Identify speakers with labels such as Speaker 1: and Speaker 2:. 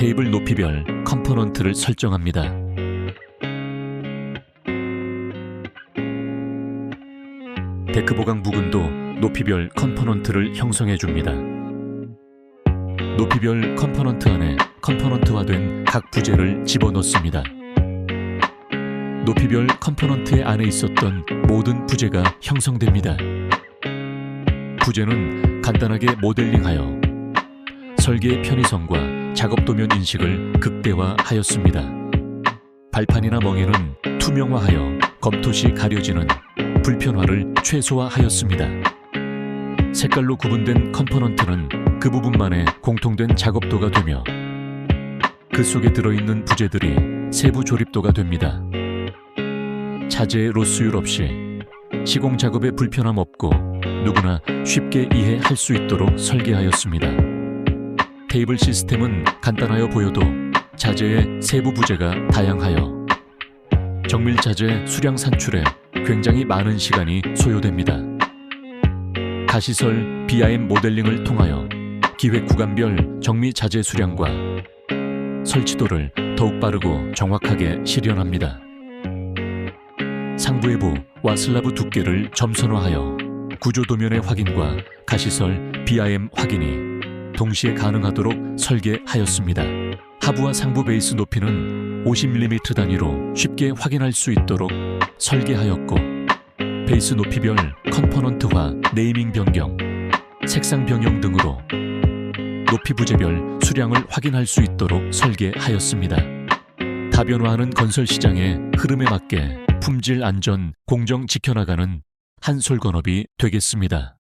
Speaker 1: 테이블 높이별 컴포넌트를 설정합니다. 데크 보강 부근도 높이별 컴포넌트를 형성해 줍니다. 높이별 컴포넌트 안에 컴포넌트화된 각 부재를 집어넣습니다. 높이별 컴포넌트 안에 있었던 모든 부재가 형성됩니다. 부재는 간단하게 모델링하여 설계의 편의성과 작업 도면 인식을 극대화하였습니다. 발판이나 멍에는 투명화하여 검토 시 가려지는 불편화를 최소화하였습니다. 색깔로 구분된 컴포넌트는 그 부분만의 공통된 작업도가 되며 그 속에 들어있는 부재들이 세부 조립도가 됩니다. 자재의 로스율 없이 시공 작업에 불편함 없고 누구나 쉽게 이해할 수 있도록 설계하였습니다. 테이블 시스템은 간단하여 보여도 자재의 세부 부재가 다양하여 정밀 자재 수량 산출에 굉장히 많은 시간이 소요됩니다. 가시설 BIM 모델링을 통하여 기획 구간별 정미 자재 수량과 설치도를 더욱 빠르고 정확하게 실현합니다. 상부외부 와 슬라브 두께를 점선화하여 구조 도면의 확인과 가시설 BIM 확인이 동시에 가능하도록 설계하였습니다. 하부와 상부 베이스 높이는 50mm 단위로 쉽게 확인할 수 있도록 설계하였고 베이스 높이별 컴포넌트화 네이밍 변경, 색상 변경 등으로 높이 부재별 수량을 확인할 수 있도록 설계하였습니다. 다변화하는 건설 시장의 흐름에 맞게 품질 안전 공정 지켜나가는 한솔건업이 되겠습니다.